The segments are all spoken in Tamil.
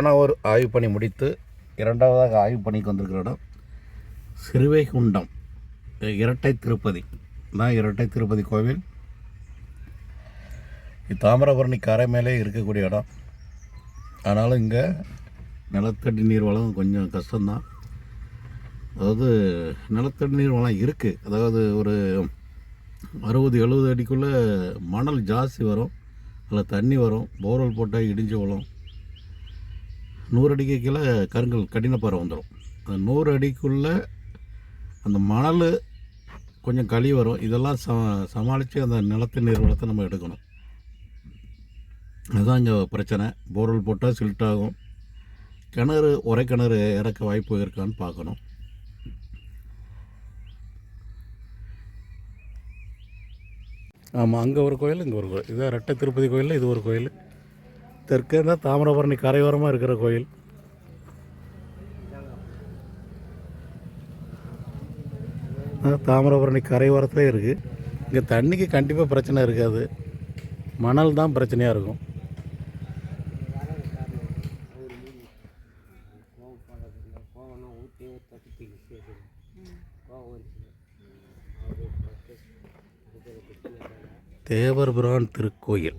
போன ஒரு ஆய்வு பணி முடித்து இரண்டாவதாக ஆய்வு பணிக்கு வந்திருக்கிற இடம் சிறுவைகுண்டம். இரட்டை திருப்பதி. தான் இரட்டை திருப்பதி கோவில். தாமிரபரணி கரை மேலே இருக்கக்கூடிய இடம். ஆனாலும் இங்கே நிலத்தடி நீர் வளம் கொஞ்சம் கஷ்டம்தான். அதாவது நிலத்தடி நீர் வளம் இருக்குது அதாவது ஒரு அறுபது எழுபது அடிக்குள்ளே மணல் ஜாஸ்தி வரும். அதில் தண்ணி வரும். போர்வெல் போட்டால் இடிஞ்சு வளம் நூறு அடிக்கு கீழே கருங்கல் கடினப்பாறை வந்துடும் அந்த நூறு அடிக்குள்ளே அந்த மணல் கொஞ்சம் களி வரும். இதெல்லாம் ச சமாளித்து அந்த நிலத்து நீர் வளத்தை நம்ம எடுக்கணும். அதுதான் இங்கே பிரச்சனை. போர்வெல் போட்டால் சில்ட் ஆகும். கிணறு ஒரே கிணறு இறக்க வாய்ப்பு இருக்கான்னு பார்க்கணும். ஆமாம் அங்கே ஒரு கோயில் இங்கே ஒரு கோயில். இதான் ரெட்டை திருப்பதி கோயில் இது ஒரு கோயில். தெற்கே இருந்தால் தாமிரபரணி கரையோரமாக இருக்கிற கோயில். தாமிரபரணி கரையோரத்தில் இருக்குது இங்கே தண்ணிக்கு கண்டிப்பாக பிரச்சனை இருக்காது. மணல் தான் பிரச்சனையாக இருக்கும். தேவர்பிரான் திருக்கோயில்.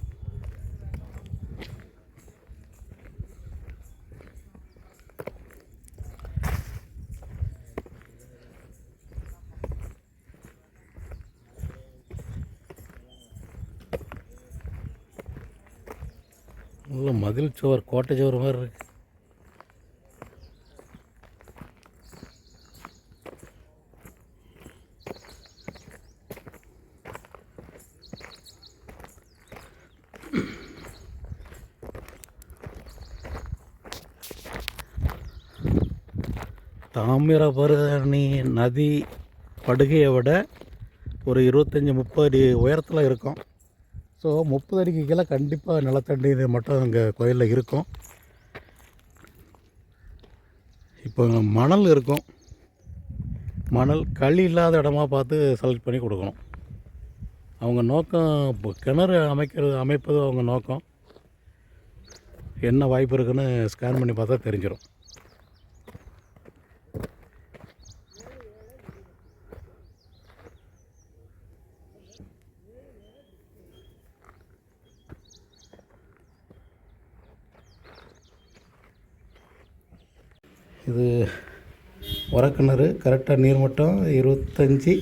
நல்ல மதில் சுவர் கோட்டை சுவர் மாதிரி இருக்கு. தாமிரபரணி நதி படுகையை விட ஒரு இருபத்தஞ்சி முப்பது அடி உயரத்தில் இருக்கும். ஸோ முப்பது அடிக்கு கீழே கண்டிப்பாக நிலத்தடி இது மட்டும் அங்கே கோயிலில் இருக்கும். இப்போ மணல் இருக்கும். மணல் களி இல்லாத இடமா பார்த்து செலக்ட் பண்ணி கொடுக்கணும். அவங்க நோக்கம் இப்போ கிணறு அமைக்கிறது அமைப்பது அவங்க நோக்கம். என்ன வாய்ப்பு இருக்குன்னு ஸ்கேன் பண்ணி பார்த்தா தெரிஞ்சிடும் இது உரக்கிணறு கரெக்டாக நீர்மட்டம் இருபத்தஞ்சி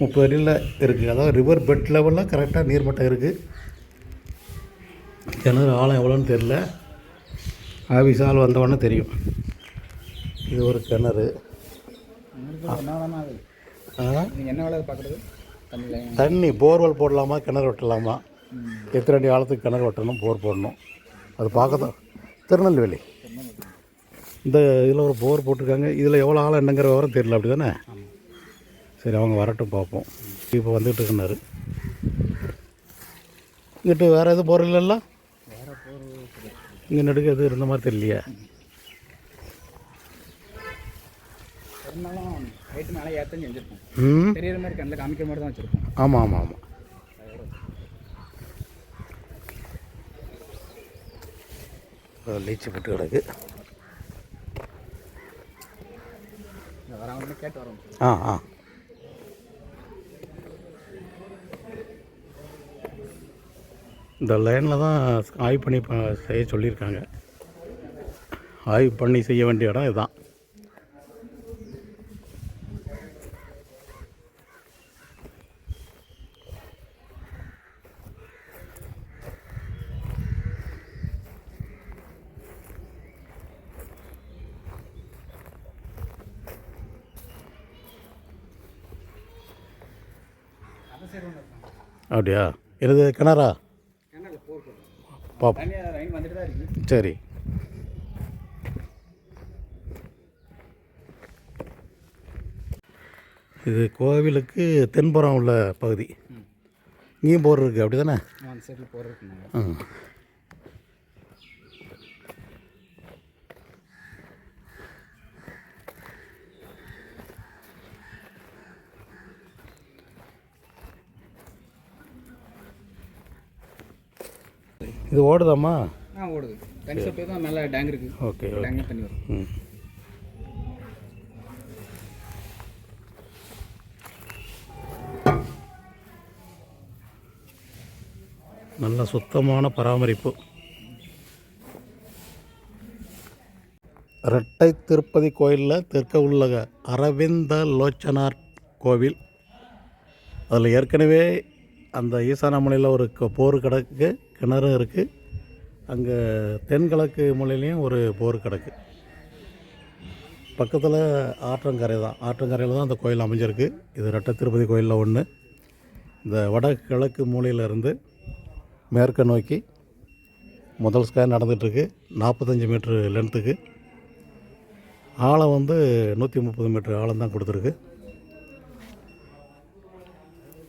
முப்பது அடியில் இருக்குது அதாவது ரிவர் பெட் லெவலில் கரெக்டாக நீர்மட்டம் இருக்குது கிணறு ஆழம் எவ்வளோன்னு தெரில ஆஃபீஸ் ஆள் வந்தவொடனே தெரியும். இது ஒரு கிணறு. என்ன வேலை பார்க்குறது? தண்ணி போர்வெல் போடலாமா கிணறு வெட்டலாமா? எத்தனை அடி ஆழத்துக்கு கிணறு வெட்டணும் போர் போடணும். அது பார்க்க தான். திருநெல்வேலி. இந்த இதில் ஒரு போர் போட்டிருக்காங்க. இதில் எவ்வளோ ஆழம் என்னங்கிற விவரம் தெரியல அப்படி தானே சரி அவங்க வரட்டும் பார்ப்போம். இப்போ வந்துட்டு இருக்கனாரு இங்கிட்டு வேறு எதுவும் போர் இல்லைல்ல? இங்கே நடுக்க எதுவும் இருந்த மாதிரி தெரியலையே. ஆமாம் ஆமாம் ஆமாம் லீச்சு போட்டு கிடக்கு வரவங்க கேட்டு வரோம் ஆ ஆ. இந்த லைனில் தான் ஆய்வு பண்ணி ப- செய்ய சொல்லியிருக்காங்க. ஆய்வு பண்ணி செய்ய வேண்டிய இடம் இதுதான். அப்படியா? எனது கிணறா? இருக்குது சரி. இது கோவிலுக்கு தென்புறம் உள்ள பகுதி. இங்கேயும் போர் இருக்குது அப்படி தானே போர் இருக்குங்க இது ஓடுதாம்மா? ஆ ஓடுது. தண்ணி சொட்டு தான் மேலே டேங்க் இருக்குது ஓகே டேங்க்ல தண்ணி வரும். ம். நல்ல சுத்தமான பராமரிப்பு. ரெட்டை திருப்பதி கோயிலில் தெற்க உள்ள அரவிந்த லோச்சனார் கோவில். அதில் ஏற்கனவே அந்த ஈசானமலையில் ஒரு போர் கிடக்கு. கிணறு இருக்குது அங்கே தென்கிழக்கு மூலையிலையும் ஒரு போர் கிடக்கு. பக்கத்தில் ஆற்றங்கரை தான். ஆற்றங்கரையில் தான் அந்த கோயில் அமைஞ்சிருக்கு. இது ரெட்ட திருப்பதி கோயிலில் ஒன்று இந்த வடகிழக்கு மூலையில இருந்து மேற்க நோக்கி முதல் ஸ்கேன் நடந்துகிட்ருக்கு நாற்பத்தஞ்சு மீட்ரு லென்த்துக்கு ஆழம் வந்து நூற்றி முப்பது மீட்ரு ஆழம் தான் கொடுத்துருக்கு.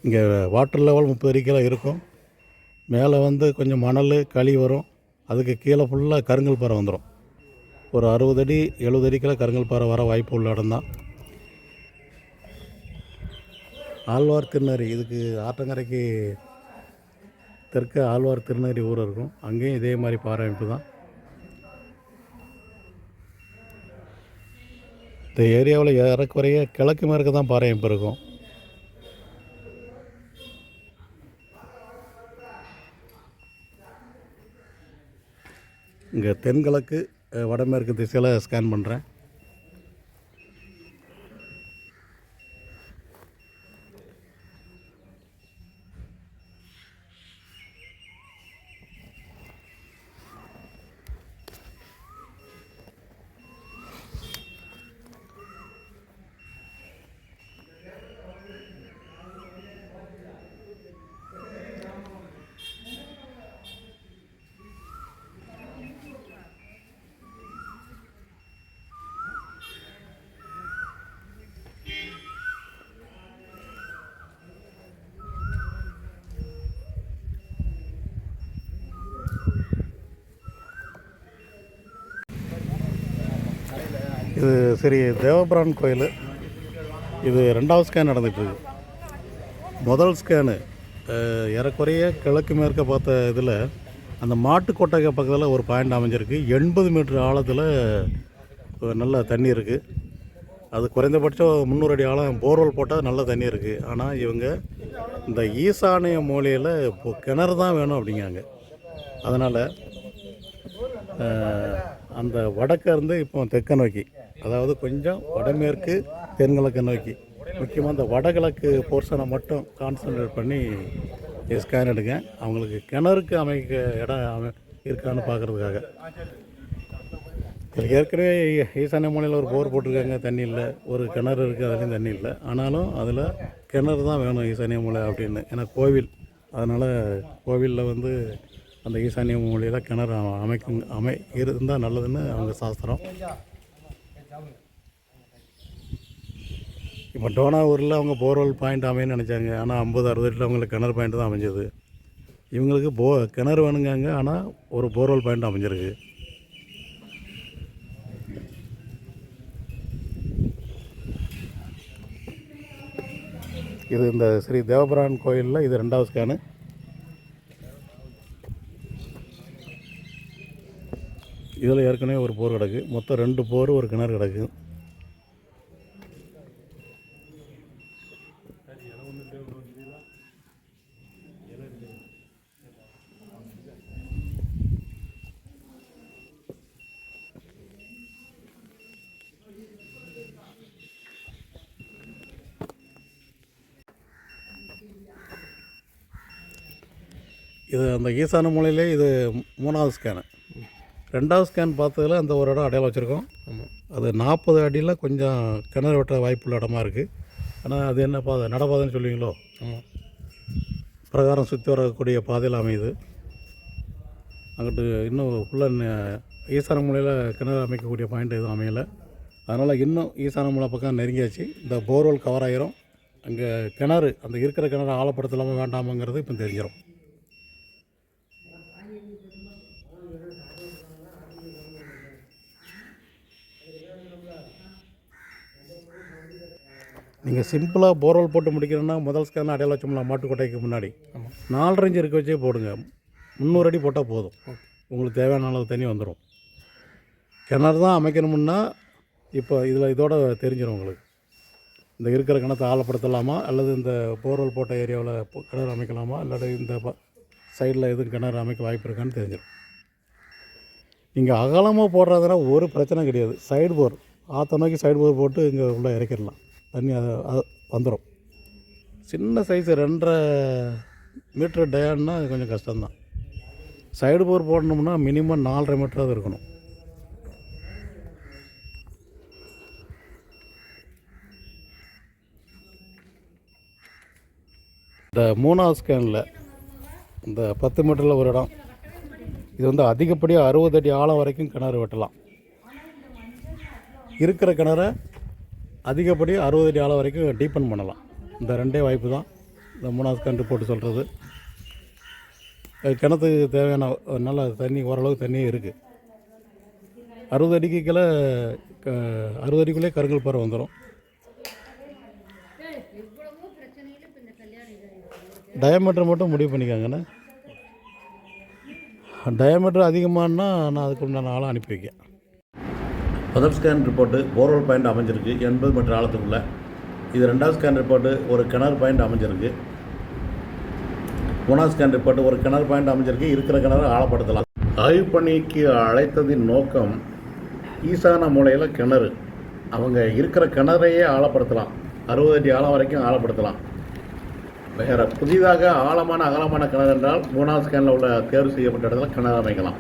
இங்கே வாட்டர் லெவல் முப்பது அடிக்கெல்லாம் இருக்கும். மேலே வந்து கொஞ்சம் மணல் களி வரும். அதுக்கு கீழே ஃபுல்லாக கருங்கல் பாறை வந்துடும் ஒரு அறுபது அடி எழுபது அடிக்கெல்லாம் கருங்கல் பாறை வர வாய்ப்பு உள்ள இடம் தான் ஆழ்வார் திருநறி இதுக்கு ஆற்றங்கரைக்கு தெற்க ஆழ்வார் திருநறி ஊர் இருக்கும். அங்கேயும் இதே மாதிரி பாறை அமைப்பு தான் இந்த ஏரியாவில் ஏறக்குறைய கிழக்கு மேற்கு தான் பாறை அமைப்பு இருக்கும். இங்கே தென்கிழக்கு வடமேற்கு திசையில் ஸ்கேன் பண்ணுறேன் இது சரி தேவபிரான் கோயில். இது ரெண்டாவது ஸ்கேன் நடந்துகிட்ருக்கு. முதல் ஸ்கேனு ஏறக்குறைய கிழக்கு மேற்க பார்த்த இதில் அந்த மாட்டு கொட்டகை பக்கத்தில் ஒரு பாயிண்ட் அமைஞ்சிருக்கு. எண்பது மீட்டர் ஆழத்தில் நல்ல தண்ணி இருக்குது அது குறைந்தபட்சம் முந்நூறு அடி ஆழம் போர்வெல் போட்டால் நல்ல தண்ணி இருக்குது ஆனால் இவங்க இந்த ஈசானிய மூலையில் இப்போ கிணறு தான் வேணும் அப்படிங்காங்க அதனால் அந்த வடக்கருந்து இப்போ தெற்க நோக்கி. அதாவது கொஞ்சம் வடமேற்கு தென்கிழக்கு நோக்கி. முக்கியமாக இந்த வடகிழக்கு போர்ஷனை மட்டும் கான்சன்ட்ரேட் பண்ணி ஸ்கேன் எடுங்க. அவங்களுக்கு கிணறுக்கு அமைக்க இடம் அமை இருக்கான்னு பார்க்குறதுக்காக இதில் ஏற்கனவே ஈசானிய மூலையில் ஒரு போர் போட்டிருக்காங்க தண்ணி இல்லை. ஒரு கிணறு இருக்குது அதுலேயும் தண்ணி இல்லை. ஆனாலும் அதில் கிணறு தான் வேணும் ஈசானிய மூலை அப்படின்னு. ஏன்னா கோவில். அதனால் கோவிலில் வந்து அந்த ஈசானிய மூலையில் கிணறு அ- அமைக்கும் அமை இருந்தால் நல்லதுன்னு அவங்க சாஸ்திரம். இப்போ டோனாவூரில் அவங்க போர்வெல் பாயிண்ட் அமையன்னு நினச்சாங்க. ஆனால் ஐம்பது அறுபது அடியில் அவங்களுக்கு கிணறு பாயிண்ட் தான் அமைஞ்சது. இவங்களுக்கு போ கிணறு வேணுங்காங்க ஆனால் ஒரு போர்வெல் பாயிண்ட் அமைஞ்சிருக்கு. இது இந்த ஸ்ரீ தேவபிரான் கோயிலில் இது ரெண்டாவது ஸ்கேனு இதில் ஏற்கனவே ஒரு போர் கிடக்கு. மொத்தம் ரெண்டு போர் ஒரு கிணறு கிடக்கு. இது அந்த ஈசான மூலையிலே இது மூணாவது ஸ்கேனு ரெண்டாவது ஸ்கேன் பார்த்ததுல அந்த ஒரு இடம் அடையாளம் வச்சுருக்கோம். அது நாற்பது அடியில் கொஞ்சம் கிணறு வெட்ட வாய்ப்புள்ள இடமா இருக்குது ஆனால் அது என்ன பாதை? நடப்பாதைன்னு சொல்லுவீங்களோ? பிரகாரம் சுற்றி வரக்கூடிய பாதையில் அமையுது. அங்கிட்டு இன்னும் ஃபுல்லாக ஈசான மூலையில் கிணறு அமைக்கக்கூடிய பாயிண்ட் எதுவும் அமையலை. அதனால் இன்னும் ஈசான மூலை பக்கம் நெருங்கியாச்சு. இந்த போர்வெல் கவர் ஆயிரும். அங்கே கிணறு அந்த இருக்கிற கிணறு ஆழப்படுத்தலாமா வேண்டாமாங்கிறது இப்போ தெரிஞ்சிடும் நீங்கள் சிம்பிளாக போர்வெல் போட்டு முடிக்கிறோன்னா முதல் ஸ்கேன் அடையாள வச்சோம்னா மாட்டுக்கொட்டைக்கு முன்னாடி நாலரை இன்ச் இருக்க வச்சே போடுங்க. முந்நூறு அடி போட்டால் போதும். உங்களுக்கு தேவையான அளவு தண்ணி வந்துடும் கிணறு தான் அமைக்கணும்னா இப்போ இதில் இதோட தெரிஞ்சிடும் உங்களுக்கு. இந்த இருக்கிற கிணத்தை ஆழப்படுத்தலாமா? அல்லது இந்த போர்வெல் போட்ட ஏரியாவில் கிணறு அமைக்கலாமா? இல்லாட்டி இந்த சைடில் எதுவும் கிணறு அமைக்க வாய்ப்பு இருக்கான்னு தெரிஞ்சிடும் நீங்கள் அகலமாக போடுறதுனா ஒரு பிரச்சனை கிடையாது. சைடு போர் ஆற்ற நோக்கி சைடு போர் போட்டு இங்கே உள்ளே இறக்கிடலாம். தண்ணி அதை வந்துடும் சின்ன சைஸு ரெண்டரை மீட்ரு டயான்னா அது கொஞ்சம் கஷ்டம்தான். சைடு போர் போடணும்னா மினிமம் நாலரை மீட்டராவது இருக்கணும். இந்த மூணாவது ஸ்கேனில் இந்த பத்து மீட்டரில் ஒரு இடம். இது வந்து அதிகப்படியாக அறுபது அடி ஆழம் வரைக்கும் கிணறு வெட்டலாம். இருக்கிற கிணற அதிகப்படியாக அறுபது அடி ஆழம் வரைக்கும் டீப்பன் பண்ணலாம். இந்த ரெண்டே வாய்ப்பு தான். இந்த மூணாவது கன்று போட்டு சொல்கிறது கிணத்துக்கு தேவையான ஒரு நல்ல தண்ணி ஓரளவுக்கு தண்ணி இருக்குது அறுபது அடிக்கு கீழே க அறுபது அடிக்குள்ளே கருங்கல் பாறை வந்துடும் டயமீட்டர் மட்டும் முடிவு பண்ணிக்காங்கண்ணே டயமீட்டர் அதிகமானால் நான் அதுக்கு உண்டான ஆளை அனுப்பி வைக்கேன் முதல் ஸ்கேன் ரிப்போர்ட்டு போர்வெல் பாயிண்ட் அமைஞ்சிருக்கு. எண்பது மீட்டர் ஆழத்துக்குள்ளே. இது ரெண்டாவது ஸ்கேன் ரிப்போர்ட்டு ஒரு கிணறு பாயிண்ட் அமைஞ்சிருக்கு. மூணாவது ஸ்கேன் ரிப்போர்ட் ஒரு கிணறு பாயிண்ட் அமைஞ்சிருக்கு. இருக்கிற கிணறு ஆழப்படுத்தலாம். ஆய்வு பணிக்கு அழைத்ததின் நோக்கம் ஈசான மூலையில் கிணறு. அவங்க இருக்கிற கிணறையே ஆழப்படுத்தலாம். அறுபது அடி ஆழம் வரைக்கும் ஆழப்படுத்தலாம். வேறு புதிதாக ஆழமான அகலமான கிணறு என்றால் மூணாவது ஸ்கேனில் உள்ள தேர்வு செய்யப்பட்ட இடத்துல கிணறு அமைக்கலாம்.